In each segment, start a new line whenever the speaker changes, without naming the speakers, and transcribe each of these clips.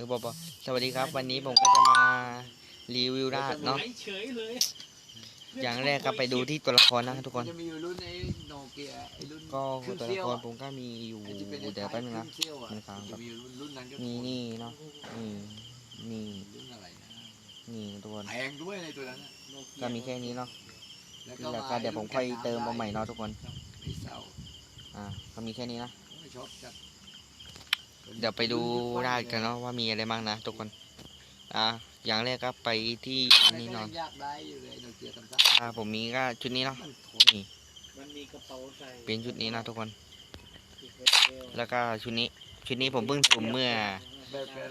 คือบอกบอกสวัสดีครับ วันนี้ผมก็จะมารีวิวราดเนาะ
เฉยเลย
อย่างแรกก็ไปดูที่ตัวละครนะทุกคน
จะมีรุ่นไอ้โนเกียไอ้รุ่น
ก็
ครึ่ง
ตัว
เสี้
ละ
ยว
คร
อะ
ผมก็มีอยู่
ไอ้ที่เป็น
เดี๋ยวแป๊บนึงนะ
ครึ่เสี้ยวอะ
มันค้างครั
จะ
บ
มีรุ่นรุ่นนั้นก็
มีนี่เนาะนี่นี่
รุ่นอะไรนะ
นี่ทุกคน
แพงด้วยในตัวนั้นอะ
ก็มีแค่นี้เนาะ
แล้ว
แล้วก็เดี๋ยวผมค่อยเติมมาใหม่เนาะทุกคน
ไอ้เศร้า
อ่าก็มีแค่นี้นะ
ไม่ชอบจัด
เดี๋ยวไปดูราดกันเนาะว่ามีอะไรบ้างนะทุกคน อ่าอย่างแรกก็ไปที่
นี่
นี่
นอยากได้อยู่เลยโนเกียตำซ่า
อ่าผมมีก็ชุดนี้เนาะ
นี่
มันมีกระเป๋าใส่
เป็นชุดนี้นะทุกคน แล้วก็ชุดนี้ ชุดนี้ผมเพิ่งสุ่มเมื่อ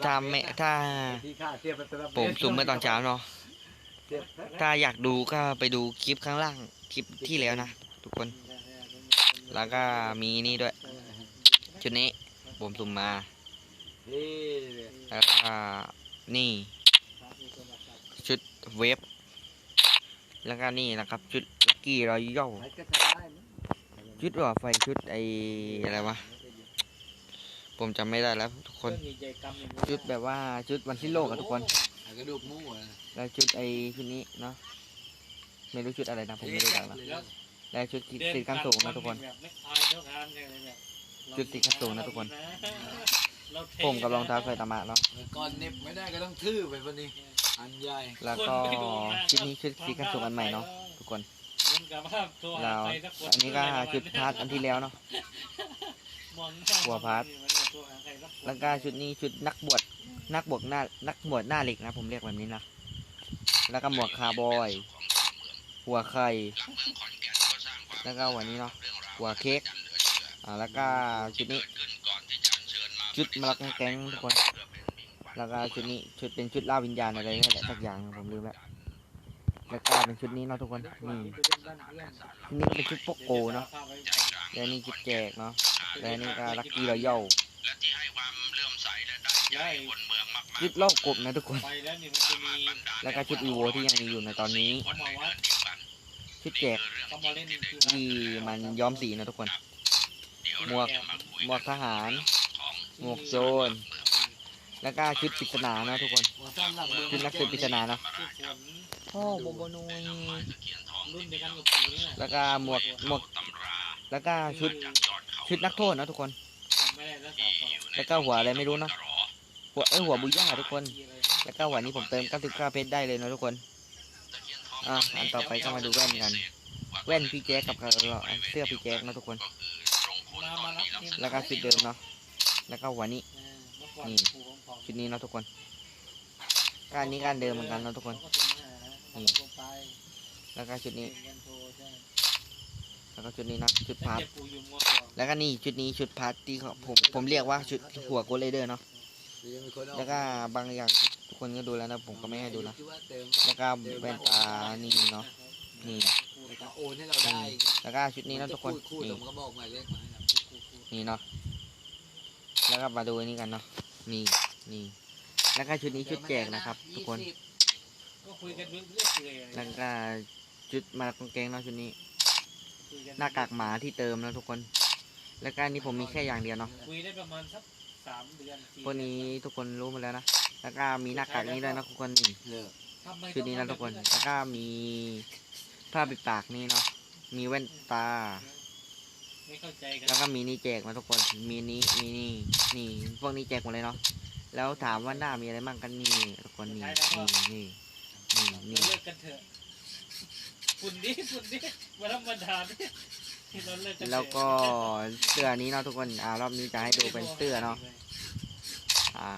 ถ้าไม่ถ้าผมสุ่มเมื่อตอนเช้าเนาะถ้าอยากดูก็ไปดูคลิปข้างล่างคลิปที่แล้วนะทุกคน แล้วก็มีนี่ด้วย ชุดนี้ผมสุ่มมา
นี่
แล้วก็นี่ ชุดเวฟแล้วก็นี่นะครับ ชุดลักกี้รอยัล
ใช้ก็จะได้นะ
ชุดหล่อไฟชุดไออะไรวะผมจำไม่ได้แล้วทุกคน ชุดแบบว่าชุดวันที่โลกอะทุกคน
ไอ้กระดูกหมูอะ
แล้วชุดไอชุดนี้เนาะไม่รู้ชุดอะไรนะผมไม่รู้จักนะ
แล้ว
แล้วชุดสีขั้นสูงนะทุกคน จุดติดขั้นสูงนะทุกคน ผมกับรองเท้าใส่ตามะเนาะ
ก่อนเหน็บไม่ได้ก็ต้องทื่อไปวันนี้ อันใหญ่
แล้วก็ชุดนี้ชุดสีขั้นสูงอันใหม่เนาะทุกคนแล้วอันนี้ก็ชุดพาร์ทอันที่แล้วเนาะหัวพาร์ทแล้วก็ชุดนี้ชุดนักบวชนักบวชหน้านักบวชหน้าเหล็กนะ ผมเรียกแบบนี้นะแล้วก็หมวกคาร์บอย หัวไข่แล้วก็วันนี้เนาะหัวเค้กอ่าแล้วก็ชุดนี้ ชุดมะละกแก๊งทุกคนแล้วก็ชุดนี้ชุดเป็นชุดล่าวิญญาณอะไรนี่แหละสักอย่างผมลืมแล้วแล้วก็เป็นชุดนี้เนาะทุกคนนี่นี่เป็นชุดโปกโกเนาะแล้วนี่ชุดแจกเนาะแล้วนี่ก็ลักกี้รอยัลชุดเล่ากบนะทุกคน
แล้ว
ก็ชุดอีโวที่ยังมีอยู่ในตอนนี้ ชุดแจก
อี
มันย้อมสีนะทุกคน หมวกหมวกทหาร หมวกโจรแล้วก็ชุดปริศนานะทุกคน
หัวซ้ำหลังเมือง
ชุดนักสืบปริศนาเนาะ
คือฝน
โอ้โบโบนุย
รุ่นเดียวกันกับปูเนี่ย
แล้วก็หมวกหมวกแล้วก็ชุดชุดนักโทษนะทุกคน
จำไม่ได้แล้วสาวสอง
แล้วก็หัวอะไรไม่รู้เนาะหัวเอ้ยหัวบุย่าทุกคน
ที่อะไร
แล้วก็วันนี้ผมเติม 99 เพชรได้เลยนะทุกคนอะอันต่อไปก็มาดูแว่นกัน แว่นพี่แจ๊กกับเสื้อพี่แจ๊กนะทุกคน
มามารับนี่
แล้วก็ชุดเดิมเนาะ แล้วก็วันนี้
เออเมื่อก่อน
นี่
ปูของของ
ชุดนี้เนาะทุกคนก็อันนี้ก็อันเดิมเหมือนกันเนาะทุกคน
เขาก็ส่งมาหาเขาก็ส่งไป
แล้วก็ชุดนี้
เงินโทรใช่
แล้วก็ชุดนี้นะชุด
แล้ว
พาร์ท
เจ็บปูอยู่มอสอง
แล้วก็นี่ชุดนี้ชุดพาร์ทที่เขาผมผมเรียกว่าชุดหัวโกเลเดอร์เนาะ
เดี๋ยวมีคนเอา
แล้วก็บางอย่างทุกคนก็ดูแล้วนะผมก็ไม่ให้ดูนะ
ที่ว่าเติม
แล้วก็แว่นตานี่เนาะนี่
แต่ถ้าโอนให้เราได้
แล้วก็ชุดนี้นะทุกคน
คู่
นี่
ๆผมก็บอกหมายเลขมาให้เรา
นี่เนาะ แล้วก็มาดูอันนี้กันเนาะนี่นี่แล้วก็ชุดนี้ชุดแจกนะครับ ทุกคน
ก็คุยกันเรื่อยๆเลย
แล้วก็ชุดมากางเกงเนาะชุดนี้
คุย
หน้ากากหมาที่เติมนะทุกคน แล้วก็อันนี้ผมมีแค่อย่างเดียวเนาะ
คุยได้ประมาณสักสามเดือนสี่
พวกนี้ทุกคนรู้หมาแล้วนะแล้วก็มีหน้ากากนี้ด้วยนะทุกคนนี่
เลิก
ทำไม
ชุดนี้นะทุกคน แล้วก็มีผ้าปิดปากนี่เนาะมีแว่นตา
ไม่เข้าใจกัน
แล้วก็มีนี่แจกนะทุกคนมีนี้มีนี่นี่พวกนี้แจกหมดเลยเนาะแล้วถามว่าหน้ามีอะไรบ้างกันนี่ทุกคนนี่นี่นี่นี่นี่
เราเลิกกันเถอะฝุ่นดิฝุ่นดิมาธรรมดาดิเราเลิกกันเถอะ
แล้วก็เสื้อนี้เนาะทุกคนอ่ารอบนี้จะให้ดูเป็นเสื้อเนาะอ่า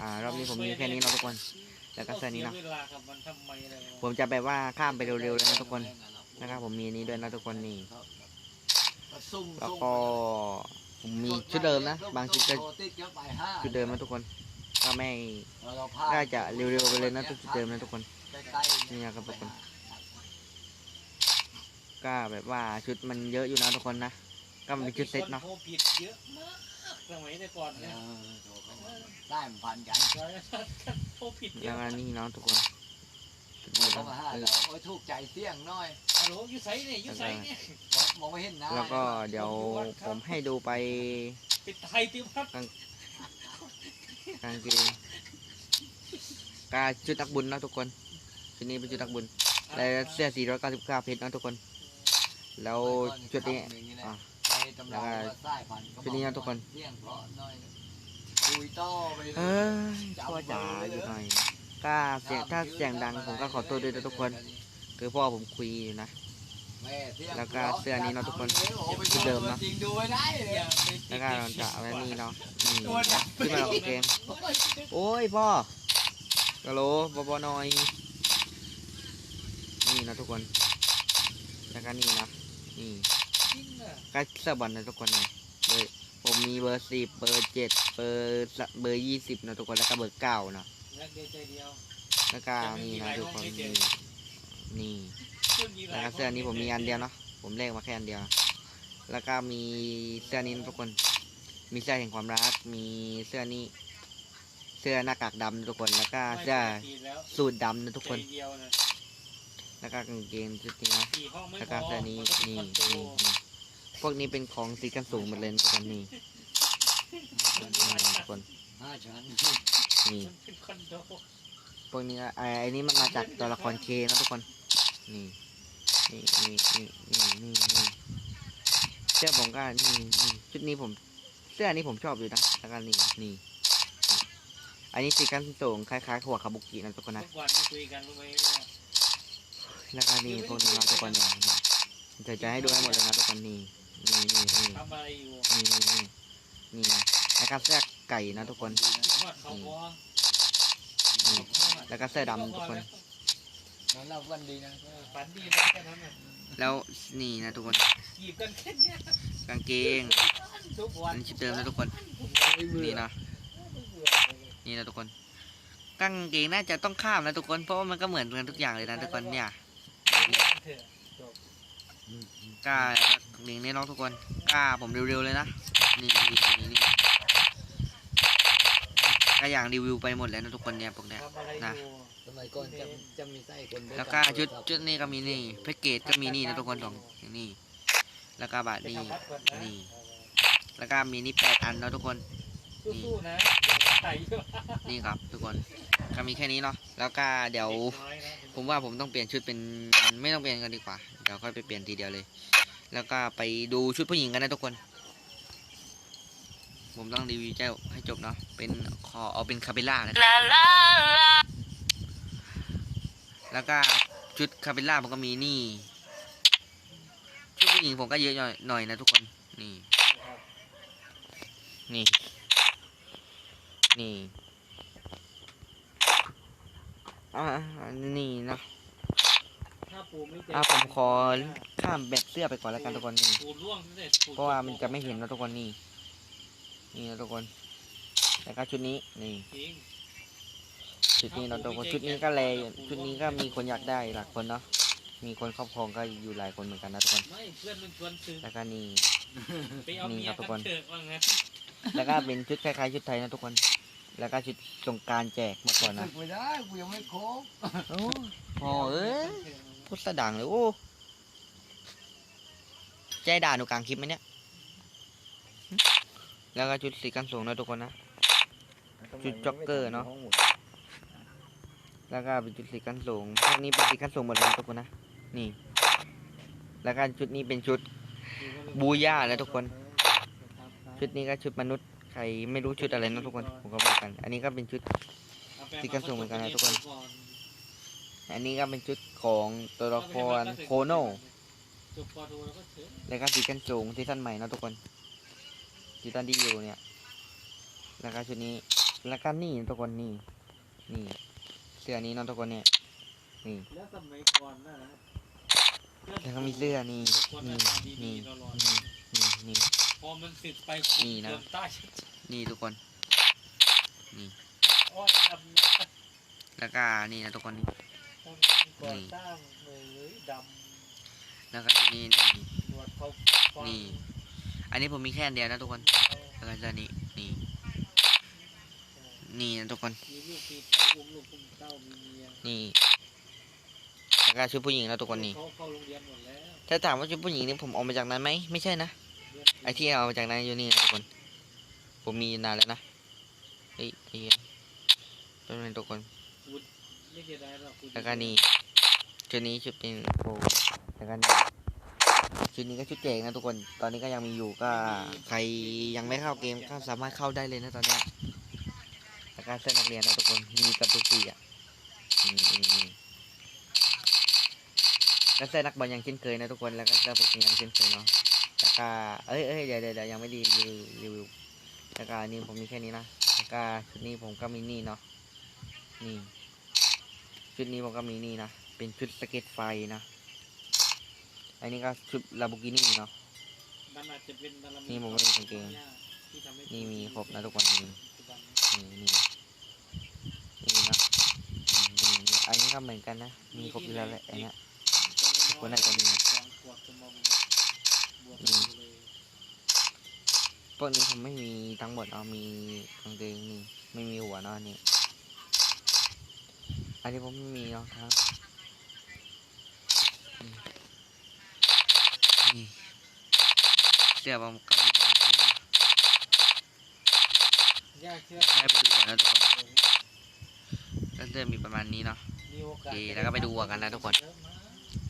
อ่ารอบนี้ผมมีแค่นี้เนาะทุกคน แล้วก็เสื้อนี้เนาะ
สียเวลากับมันทำไมอะไรวะ
ผมจะแบบว่าข้ามไปเร็วๆเลยนะทุกคนนะครับผมมีอันนี้ด้วยนะทุกคนนี่
ซุ่ม
แล้วก็ผมมีชุดเดิมนะ บางชุดก็
ติดเยอะไปห้า
ชุดเดิมนะทุกคนก็ไม่
เราพลาด
น่าจะเร็วๆไปเลยนะชุดเดิมนะทุกคน
ใกล้ๆ
นี่นะครับทุกคนก็แบบว่าชุดมันเยอะอยู่นะทุกคนนะก็มันเป็นชุดเซ็ตเนาะ
โทรผิดเยอะมากสมัยแต่ก่อน
เอ
เนี่ย
อโทรเข้ามาได้มันพันกัน
โทรผิดเย
แล้
อะ
วก็นี่เนาะทุกคน ชุด
โทร
นี้
เข้า
เนาะ
มาหา
เออ
เราโอ้ยถูกใจเสี่ยงหน้อย
ฮัลโหลอยู่ไสเนี่ยอยู่ไสเนี่ย
มองมองไม่เห็นหน้า
แล้วก็เดี๋ยวผมให้ดูไป
ปิดไทยติวัด
กางเกงกาชุดนักบุญนะทุกคนชุดนี้เป็นชุดนักบุญแล้วเสื้อ499เพชรนะทุกคน แล้วชุดนี้อะ
ไปตำราว่าสายพันธุ์ก็
ชุดนี้นะทุกคน
เสี่ยงเพราะน้อยคุยต่อไปเล
เอยอพ่อจ๋าอยู่หน่อย กล้าเสียงถ้าเสียงดังผมก็ขอโทษด้วยนะทุกคน คือพ่อผมคุยอยู่นะ
แล้
วก็เสื้อนี้เนาะทุกคน
โอ้ไป
ชุดเดิมเนอะแล้วก็เราจะเอาไว้นี่เนาะนี่ขึ้นมาเราเกงโอ้ยพ่อกะโหลบอบหนอยนี่นะทุกคน แล้วก็นี่นะนี่
จริงอะ
ก็เสื้อบอลนะทุกคนเนี่ยเบอร์ผมมีเบอร์สิบเบอร์เจ็ดเบอร์เบอร์ยี่สิบนะทุกคนแล้วก็เบอร์เก้านะ
รักเดียวใจเดียว
แล้วก็นี่นะทุกคนนี่นี่
ซึ่งมีห
แล้ว
ลาย
ก็เสื้อนี้ผมมีอันเดียวเนาะผมเลขมาแค่อันเดียว แล้วก็มีเสื้อนี้นะทุกคน มีเสื้อแห่งความรัก มีเสื้อนี้ เสื้อหน้ากากดำนะทุกคน แล้วก็เสื้อ
ปีแล้ว
สูทดำนะทุกคน
ใจเดียวนะ
แล้วก็กางเกงชุดนี้นะ
สี่ห้องไม่
แล้ว
พ
ก็
อ
เสื้อนี้
มัต้อง
นี่
เป็คอโด
นี่นี่พวกนี้เป็นของสีกันสูงหมดเลยนะทุกคนนี่นี่นะทุกคน
ห้าชั้ น
นี่
มันเป็นคอนโด
พวกนี้ไอ้ไอ้นี่มันมาจากตัวละครเคนะทุกคน นี่นี่นี่นี่นี่นี่นี่เสื้อผมก็นี่นี่ชุดนี้ผมเสื้อนี้ผมชอบอยู่นะแล้วก็นี่นี่นี่อันนี้สีกันสูงคล้ายๆหัวคาบุกินะทุกคนนะ
เมื่อวานไม่คุยกันรู้ไหมว่า
แล้วก็นี่พวกนี้นะทุกคนเนี่ยนี่จะจะให้ดูให้หมดเลยนะทุกคนนี่นี่นี่นี่
ทำอะไรอยู่
นี่นี่นี่นี่นะแล้วก็เสื้อ ไก่นะทุกคน
ทอดเขาวอ
นี่แล้วก็เสื้อดำทุกคน
นอนหลับวันดีนะ
เออฝันดีนะแค่นั้นน่ะ
แล้วนี่นะทุกคน
หยิบกันแค่เนี้ย
กางเกง
ทุกวั
อั
น
นนี้ชุดเดิมนะทุกคน นี่นะ
เบื่อเลย
นี่นะทุกคนกางเกงน่าจะต้องข้ามนะทุกคน เพราะว่ามันก็เหมือนกันทุกอย่างเลยนะทุกคนเนี่ย
เล่นเถอะจบ
กล้าเลี้ยงเล่นน้องทุกคนกล้าผมเร็วๆเลยนะ นี่นี่นี่นี่ ก็อย่างรีวิวไปหมดแล้วนะทุกคนเนี่ยพวกเนี้ย
ทำอะไร
นะ
อยู่
สมัยก่อนจะจะมีไส้คนด้วย
แล้วก็ชุดชุดนี้ก็มีนี่แพ็กเกจก็มีนี่นะทุกคนสองนี่ แล้วก็บาท
ไป
นี่
ทำวัดก่อนนะ
นี่แล้วก็มีนี่แปดอันเนาะทุกคน
สู้ๆนะอย่าใส่เยอะ
นี่ครับทุกคนก็มีแค่นี้เนาะแล้วก็เดี๋ยว
น้อยนะ
ผมว่าผมต้องเปลี่ยนชุดเป็นไม่ต้องเปลี่ยนกันดีกว่า เดี๋ยวค่อยไปเปลี่ยนทีเดียวเลย แล้วก็ไปดูชุดผู้หญิงกันนะทุกคน ผมต้องรีวิวเจ้าให้จบเนาะเป็นขอเอาเป็นคาเบล่านะแล้วก็ชุดคาเบล่าผมก็มีนี่ชุดผู้หญิงผมก็เยอะหน่อยหน่อยนะทุกคนนี่ นี่ นี่อ่านี่นะ
ถ้าปูไม่ใจ
อ่าผมขอข้ามแบบเสื้อไปก่อนแล้วกันทุกคนนี่
ปูร่วงตั้งแต่ปู
เพราะว่ามันจะไม่เห็นนะทุกคนนี่ นี่นะทุกคนแล้วก็ชุดนี้นี่
จริง
ชุดนี้นะทุกคนชุดนี้ก็แลอยู่ชุดนี้ก็มีคนอยากได้หลายคนเนาะมีคนครอบครองก็อยู่หลายคนเหมือนกันนะทุกคน
ไม่เพื่อนมันชวนซื้อ
แล้วก็นี่
ไปเอา
นี่
เมี
ครั
ย
บทุ
กั
กคน
นเถอะว่างั้น
แล้วก็เป็นชุดคล้ายๆชุดไทยนะทุกคน แล้วก็ชุดสงกรารแจกเมื่อก่อนนะ
ฝึกไม่ได้กูยังไม่ครบ
โอ้พอเอ้ยพูดสะดังเลยโอ้ใจด่าหนูกลางคลิปไหมเนี่ยหึ แล้วก็ชุดสีกันสูงนะทุกคนนะชุดจ็อกเกอร์เนอะแล้วก็เป็นชุดสีกันสูงพวกนี้เป็นสีกันสูงหมดเลยนะทุกคนนะ นี่ แล้วก็ชุดนี้เป็นชุดบูย่านะทุกคน ชุดนี้ก็ชุดมนุษย์ใครไม่รู้ชุดอะไรนะทุกคน ผมก็บอกกัน อันนี้ก็เป็นชุดที่กันส่งเหมือนกันนะทุกคน อันนี้ก็เป็นชุดของตัวละครโคโน
จบปอโทแล้วก็เถอะ
แล้วก็สีกันสูงซีซั่นใหม่นะทุกคน ซีซั่นที่อยู่เนี่ยแล้วก็ชุดนี้แล้วก็นี่ทุกคนนี่นี่ เสื้อนี้เนาะทุกคนเนี่ยนี่
แล้วสมัยก่อนน่ะนะ
แล้วก็มีเสื้อนี่
คนห
นี่
น้าตาดี
นี่
ๆหล่อ
นี่นี่นี่
ๆพอมันสึกไป
นี่นะ
เดิใต้
นี่ทุกคน
อ้อยดำนะ
แล้วก็นี่นะทุกคนนี่
ก่อสร้างเลยด
แล้วก็ชุดนี้นี่ำ
หนวดเขาฟัง
นี่ อันนี้ผมมีแค่อันเดียวนะทุกคนแล้วก็เสื้อนี้นี่ นี่นะทุกคน
มีลูกมีเต้าอุ้มลูกอุ้มเต้ามีเมีย
นี่แล้วก็ชุดผู้หญิงนะทุกคนนี่
เขาเข้าโรงเรียนหมดแล้ว
ถ้าถามว่าชุดผู้หญิงนี่ผมเอามาจากนั้นไหมไม่ใช่นะ ไอที่เอามาจากนั้นอยู่นี่นะทุกคน ผมมีนานแล้วนะเฮ้ยเฮ้ยเป็นเป็นทุกคน
ไม่เสียดายหรอกคุณ
แล้วก็นี่ชุดนี้ชุดเป็นโอ้แล้วก็นี่ ชุดนี้ก็ชุดแจกนะทุกคน ตอนนี้ก็ยังมีอยู่ก็ใครยังไม่เข้าเกมก็สามารถเข้าได้เลยนะตอนนี้แล้วก็เสื้อนักเรียนนะทุกคน มีกับทุกสีอะอืมอืมอืมแล้วเสื้อนักบอลยังเช่นเคยนะทุกคน แล้วก็เสื้อพวกนี้ยังเช่นเคยเนาะ แล้วก็เอ้ยเอ้ยเดี๋ยวเดี๋ยวยังไม่ดีรีวิวรีวิว แล้วก็อันนี่ผมมีแค่นี้นะ แล้วก็ชุดนี้ผมก็มีนี่เนาะ นี่ ชุดนี้ผมก็มีนี่นะ เป็นชุดสเก็ตไฟนะ อันนี้ก็ชุดลาบูกินี่เนาะ
มันอาจจะเป็นบาร
นี่ผมก็มีกางเกง
ที่ทำให้
นี่มีครบนะทุกคนนี่
ปัจจุบัน
นี่นี่นี่นะอืมนี่นี่อันนี้ก็เหมือนกันนะ มีครบอยู่แล้วแหละอันเนี้ย คนไหนก็มี
สองขวบจะมองเลยบวกกันอยู่เลย
พวกนี้ผมไม่มีทั้งหมดเอามีกางเกงนี่ ไม่มีหัวเนาะอันนี่ อันนี้ผมไม่มีเนาะครับนี่นี่ เสื้อผมก็มีตัวนี้นะ
ยากเชื่อ
ให้ไปดูนะทุกคนก็เสื้อมีประมาณนี้เนาะ
มีโอ
เคแล้วก็ไปดูกันนะทุกคน
เยอะมาก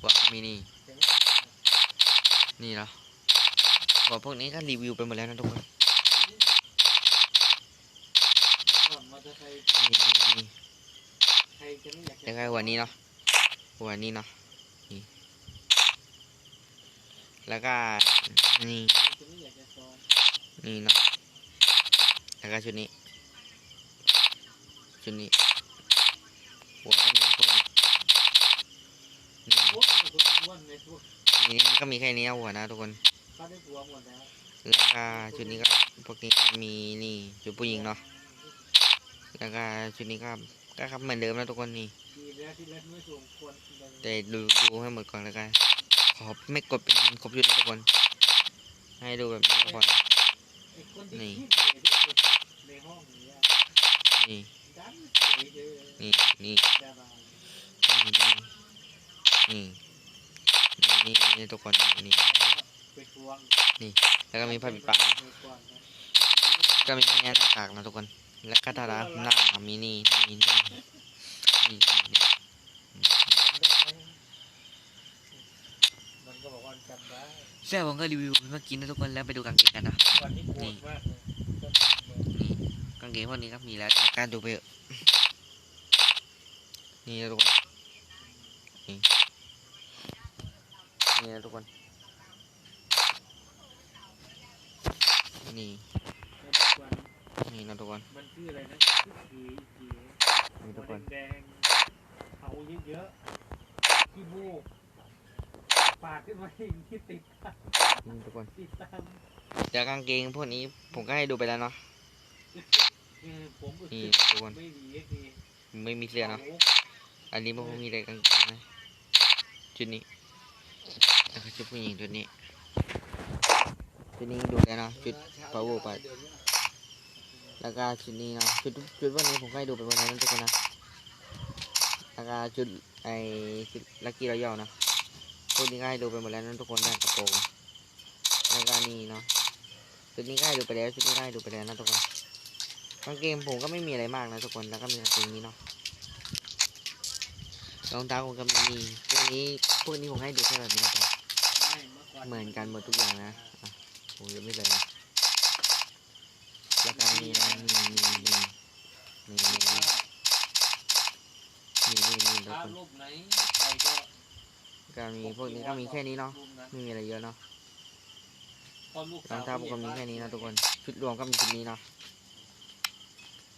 หัวมีนี่นี่เนาะหัวพวกนี้ก็รีวิวไปหมดแล้วนะทุกคน
นี่
นี่นี่
ใครจะไม่อยากจะ
แล้วก็หัวนี้เนาะหัวนี้เนาะ นี่ แล้วก็นี่
นี่
เนาะแล้วก็ชุดนี้ ชุดนี้หัวก็มีพวกนี้นี่
พวกมันเป็นคนอ้วนี่ก็
มีแค่นี้หัวนะทุกคน
แล้ว
ก็ชุดนี้ก็พวกนี้ก็มีนี่ชุดผู้หญิงเนาะแล้วก็ชุดนี้ก็ก็ครับเหมือนเดิมนะทุกคนนี่
แล้วที่แรกไม่ส่งควรเลย
แต่ดูดูให้หมดก่อนแล้วกัน ขอไม่กดเป็นครบชุดนะทุกคน ให้ดูแบบนี้ก่อน
ไอ้คนที่
นี่
ขี้เหร่ที่สุดในห้องนี้อะ
นี่
ดันสวยเลย
นี่นี่นี่นี่นี่นี่นี่ทุกคนนี่นี่แล้วก็มีผ้าปิดปาก
ปทวงนะ
ก็มีแค่นี้หน้ากากนะทุกคน แล้วก็ทาราหน้ามีนี่นี่นี่นี่นี่นี่
จำได้ไหมมัน ก็บอกว่าจำได้
เสื้อผมก็รีวิวไปเมื่อกี้นะทุกคนแล้วไปดูกางเกงกันนะ
วันนี้โกรธมากเลย
นี่กางเกงพวกนี้ก็มีแล้วแต่การดูไปเถอะนี่นะทุกคนนี่นี่นะทุกคนนี่
แล้วทุกวัน
นี่นะทุกคน
มันชื่ออะไรนะสีสี
นี่ทุกคน
แดงๆเอาเยอะๆขี้มูก ปากขึ้นมาอีกที่ติด
นี่ทุกคน
ติดตาม
เดี๋ยวกางเกงพวกนี้ผมก็ให้ดูไปแล้วเนาะ
เออผม
นี่ทุกคน
ไม่ดีดี
ไม่มีเสื้อเนาะ อันนี้ผมมีแต่กางเกงนะชุดนี้แล้วก็ชุดผู้หญิงชุดนี้ ชุดนี้ดูแล้วเนาะ ชุด power ไป แล้วก็ชุดนี้เนาะ ชุดชุดพวกนี้ผมก็ให้ดูไปหมดแล้วนะทุกคนนะ แล้วก็ชุดไอ้ชุดลักกี้รอยัลนะ พวนี้ก็ให้ดูไปหมดแล้วนะทุกคนด้กระโปรงแล้วก็นี่เนาะชุดนี้ก็ให้ดูไปแล้วชุดนี้ก็ให้ดูไปแล้วนะทุกคนกางเกงผมก็ไม่มีอะไรมากนะทุกคนแล้วก็มีกางเกงนี้เนาะรองเท้าผมก็มีนี่พวกนี้พวกนี้ผมให้ดูแค่แบบนี้พอ
ไม่เมื่อก่อน
เหมือนกันหมดทุกอย่างนะอะผมยังไม่เลยนะแล้วก็นี่นะนี่นี่นี่นี่นี่นี่นี่นี่นี่ทุก
ถ้า
คน
รูปไหนใครก็
ก็มีพวกนี้ก็มีแค่นี้เนาะ
รูปนั้น
ไม่มีอะไรเยอะเนาะ
พอลูก
รองเท้าผมก็มีแค่นี้นะทุกคนชุดรวมก็มีชุดนี้เนาะ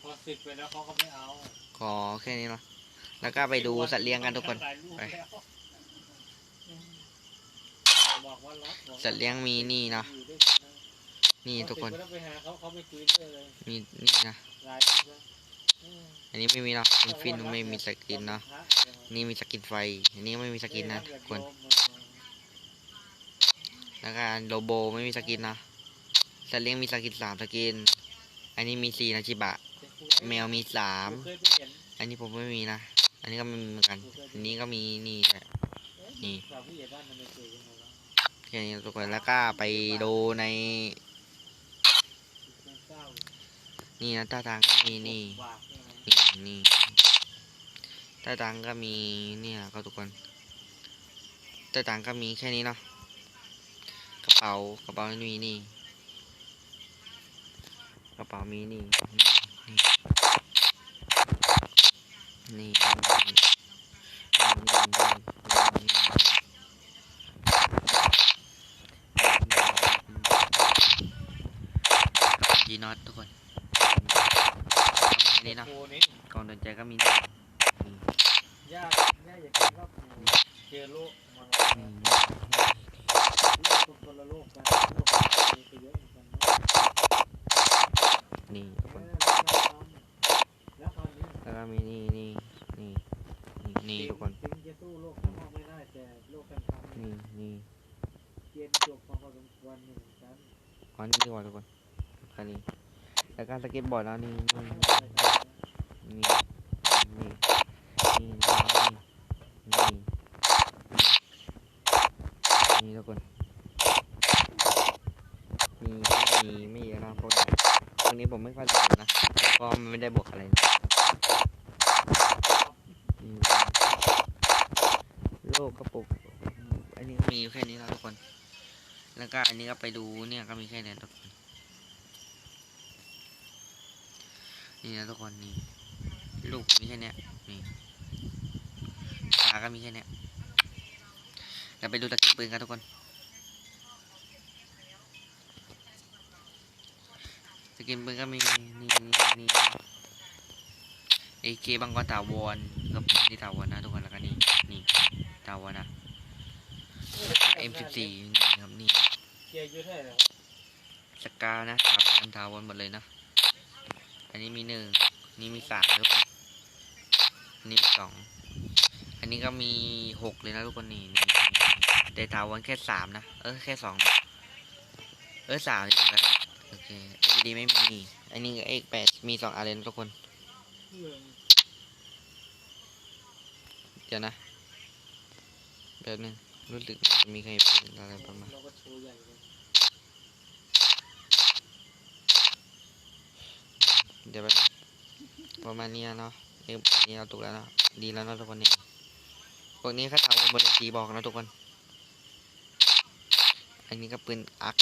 พอสึกไปแล้วเขาก็ไม่เอา
ขอแค่นี้เนาะแล้วก็ไปดูสัตว์เลี้ยงกันทุกคน
ถ่ายรูป
ไป
แล้วบอกว่ารักบอก
สัตว์เลี้ยงมีนี่เนาะ
อยู่ด้วยกันะ
นี่ทุกคน
พอสึไปแล้วไปหาเขาเขาไม่คุยด้วยเลย
มีนี่นะ
อั
นนี้ไม่มีเนาะเป็นฟินไม่มีสกินเนาะนี่มีสกินไฟ อันนี้ไม่มีสกินนะทุกคนแล้วก็โลโบไม่มีสกินนะสเลี้ยงมีสกินสามสกิน อันนี้มีสี่นะชิบะ แมวมีสามอันนี้ผมไม่มีนะ อันนี้ก็ไม่มีเหมือนกัน อันนี้ก็มีนี่แหละนี่
สาวผู้ใหญ่บ้านมันไม่เคยกันเลยวะ
แค่นี้ทุกคนแล้วก็ไปดูใน นี่นะท่าทางก็มีนี่นี่นี่ใต้ตังก็มีนี่ยก็ทุกคนใต้ตังก็มีแค่นี้เนาะกระเป๋ากระเป๋ามีนี่ กระเป๋ามีนี่นี่นี่นี่นี่จีน็อตทุกคน นี่เนาะ
โอ้นี่
กองเดินใจก็มีนี่นี่
ยากยากอย่าคิดว่ากูเจอโลกมา
นี่
โลกคนคนละโลกกันโลกมันไปเยอะเหมือนกันนะ
นี่ทุกคน
แล้วคราวนี้
แล้วก็มีนี่นี่นี่นี่นี่ทุกคน
ถึงจะสู้โลกข้างนอกไม่ได้แต่โลกการทำ
นี่นี่
เกมจบมาพอสมควรเหมือนกัน
อ๋อนี่ดีกว่าทุกคนคันนี้แล้วก็สเก็ตบอร์ดแล้วนี่นี่นี่ นี่นี่นี่นี่นี่ทุกคนมีมีไม่เยอะนะพวกนี้พวกนี้ผมไม่ค่อยสนนะเพราะมันไม่ได้บวกอะไรนะโลกกระปุกอันนี้มีอยู่แค่นี้แล้วทุกคน แล้วก็อันนี้ก็ไปดูเนี่ยก็มีแค่นี้ทุกคน นี่นะทุกคนนี่ ลูกมีแค่เนี้ยนี่ตาก็มีแค่เนี้ยเราไปดูตะกี้ปืนกันทุกคนตะกี้ปืนก็มีนี่นี่นี่เอเคบางกรถาวรกับนี่ถาวรนะทุกคนแล้วก็นี่นี่ถาวรนะ M14 นี่ครับนี่
เกียร์อยู่เท่าไหร่
สกานะสามอันถาวรหมดเลยนะ อันนี้มีหนึ่งนี่มีสามทุกคน อันนี้สอง อันนี้ก็มีหกเลยนะทุกคนนี่นี่แต่ถาวรแค่สามนะ เออแค่สองนะเออสามเลยถูกแล้วนโอเคเอ็ดีไม่มี อันนี้เอกแปดมีสองอันเลยนทุกคน เดี๋ยวนะแบบนึงรู้สึกมีใครเป็นอะไรประมาณ
เดี๋
ยวไปบประมาณนี้เนาะ นนี้เราถูกแล้วนะดีแล้วนะทุกคนนี่พวกนี้เขาทำบนสีบอกนะทุกคน อันนี้ก็ปืนอัก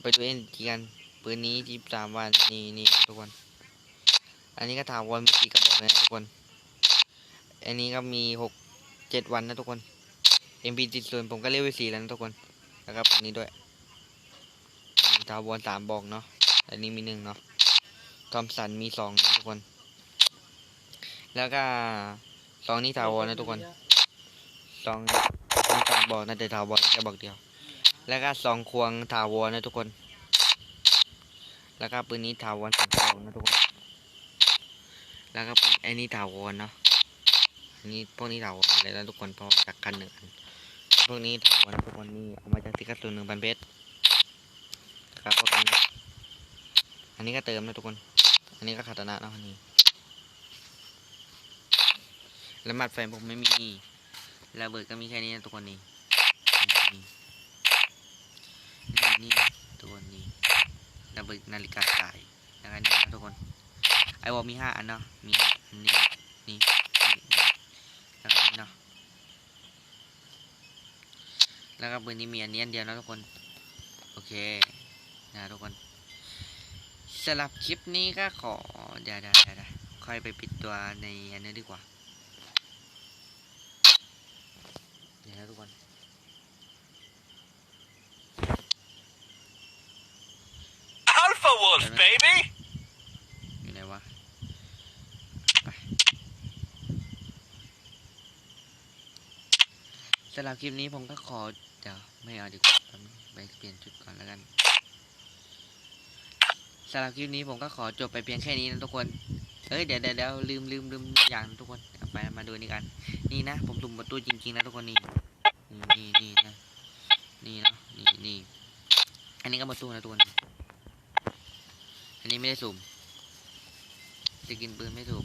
ไปดูเอ็นจีกันปืนนี้ที่สามวันนี่นี่ทุกคน อันนี้ก็ถาวรมีสี่กระบอกนะทุกคน อันนี้ก็มีหกเจ็ดวันนะทุกคน MP ติดส่วนผมก็เรียกไปสี่แล้วนะทุกคน แล้วก็อันนี้ด้วยถาวรสามบอกเนาะ อันนี้มีหนึ่งเนาะ อมสันมีสองนะทุกคน แล้วก็สองนี้ถาวรนะทุกคนสองมีสามบอกนะแต่ถาวรแค่บอกเดียว แล้วก็สองควงถาวรนะทุกคน แล้วก็ปืนนี้ถาวรสองกระบอกนะทุกคน แล้วก็ปืนไอ้นี่ถาวรเนาะอันนี้พวกนี้ถาวรเลยนะทุกคนพราะมาจากกันหนึ่งอันพวกนี้ถาวรทุกคนนี่เอามาจากสิกัสตูนหนึ่งพันเพชรครับพวกนี้อันนี้ก็เติมนะทุกคน อันนี้ก็คาตานะเนาะอันนี้ แล้วหมัดไฟนผมไม่มีระเบิดก็มีแค่นี้นะทุกคนนี่นี่นี่นี่ทุกคนนี่ระเบิดนาฬิกาสายแล้วก็นี่นะทุกคนไอวอลมีห้าอันเนาะมีอันนี้นี่นี่นี่แล้วก็นี่เนาะแล้วก็ปืนนี้มีอันนี้อันเดียวนะทุกคน โอเคนะทุกคน สำหรับคลิปนี้ก็ขอเดี๋ยวเดี๋ยวเดี๋ยวเดี๋ยวค่อยไปปิดตัวในอันนี้ดีกว่า เดี๋ยวนะทุกคน
Alpha Wolf, baby!
อยู่ไหนวะไปสำหรับคลิปนี้ผมก็ขอ เดี๋ยวไม่เอาดีกว่าแป๊บนึงไปเปลี่ยนชุดก่อนแล้วกัน สำหรับคลิปนี้ผมก็ขอจบไปเพียงแค่นี้นะทุกคน เอ้ยเดี๋ยวเดี๋ยวเดี๋ยวลืมลืมลืมอย่างทุกคนไปมาดูนี่กัน นี่นะ ผมสุ่มประตูจริงๆนะทุกคนนี่นี่นี่นะนี่นะนี่นี่อันนี้ก็ประตูนะทุกคนอันนี้ไม่ได้สุ่มจะกินปืนไม่สุ่ม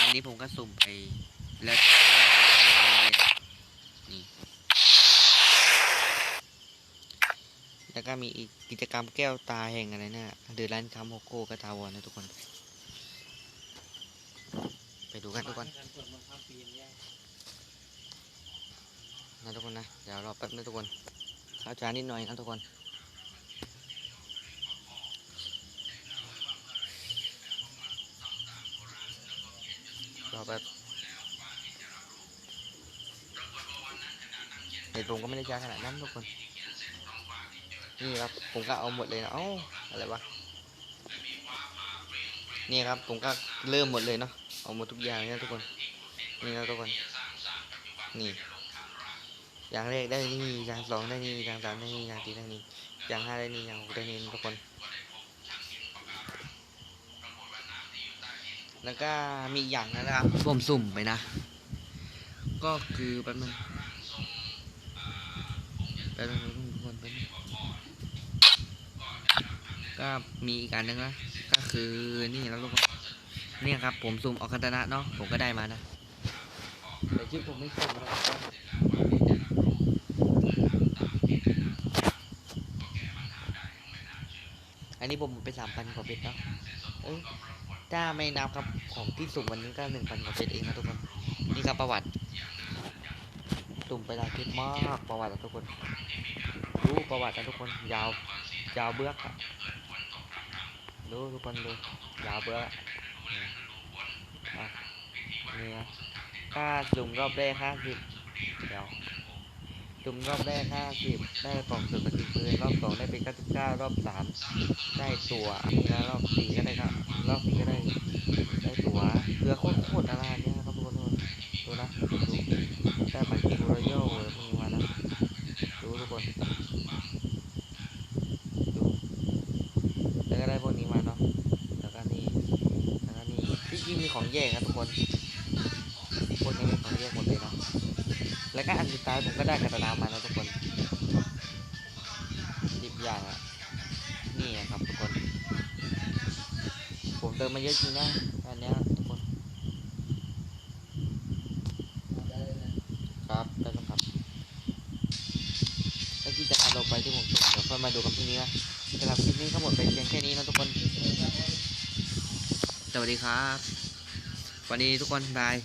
อันนี้ผมก็สุ่มไปแล้วแต่ผมว่าจะเอาอะไรนะนี่ แล้ว ก็มีกิจกรรมแก้วตาแห่งอะไรนะเดือร้านคำโฮโก้กระทาวอนนะทุกคน ไปดูกันทุกคน
นะ
ทุกคนนะ เดี๋ยวรอแป๊บนึงทุกคนข้าวจานนิดหน่อยนะทุกคนรอแป๊บเห็ดผมก็ไม่ได้จ้าขนาดนั้นทุกคน นี่ครับผมก็เอาหมดเลยนะเอ้าอะไรวะนี่ครับผมก็เริ่มหมดเลยเนาะเอาหมดทุกอย่างเลยนะทุกคนนี่นะทุกคนนี่อย่างแรกได้นี่อย่างสองได้นี่อย่างสามได้นี่อย่างสี่ได้นี่อย่างห้าได้นี่อย่างหกได้นี่ทุกคนแล้วก็มีอีกอย่างนะครับผมสุ่มไปนะ ก็คือแป๊บนึงแป๊บนึงทุกคนแป๊บนึง ก็มีอีกอันหนึงนะก็คือนี่แล้วทุกคนเนี่ยครับ ผมสุ่มออกคัตนะเนาะผมก็ได้มานะแต่ชื่อผมไม่สุ่มนะอันนี้ผมไปสามพันกว่าเบ็ดเนาะเอ้ยถ้าไม่นับครับของที่สุ่มวันนี้ก็หนึ่งพันกว่าเซตเองนะทุกคนนี่ครับประวัติสุ่มไปหลายคลิปมากประวัติทุกคนดูประวัตินะทุกคนยาวยาวเบื้อกอะ ดูทุกคนดูยาวเบื้อนี่นะค่าสุ่มรอบแรกห้าสิบเดี๋ยวสุ่มรอบแรกห้าสิบได้กล่องสุ่มกระสุนปืนรอบสองได้เป็นเก้าสิบเก้ารอบสามได้ตัวนี่แล้วรอบสี่ก็ได้ครับรอบสี่ก็ได้ได้ตัวเรือโคตรโคตรอะไรเนี่ยครับทุกคนดูนะดูไปที่โรยัลเลยมึงมานะดูทุกคนดูแล้วก็ได้พวกนี้มาเนาะแล้วก็นี่แล้วก็นี่ที่จริงมี ของแยกนะทุกคนพวกนี้มีของแยกหมดเลยเนาะแล้วก็อันสุดท้ายผมก็ได้กระดาษมาแล้วทุกคนสิบอย่างอะนี่นะครับทุกคน ผมเติมมาเยอะจริงนะอันเนี้ยทุกคน
ได้เลยนะครับ
ได้แล้วครับแล้วกิจการเราไปที่ผมส่งเดี๋ยวค่อยมาดูกันพรุ่งนี้นะสำหรับคลิปนี้ทั้งหมดเป็นเพียงแค่นี้นะทุกคนสวัสดีครับ วันนี้ทุกคนบาย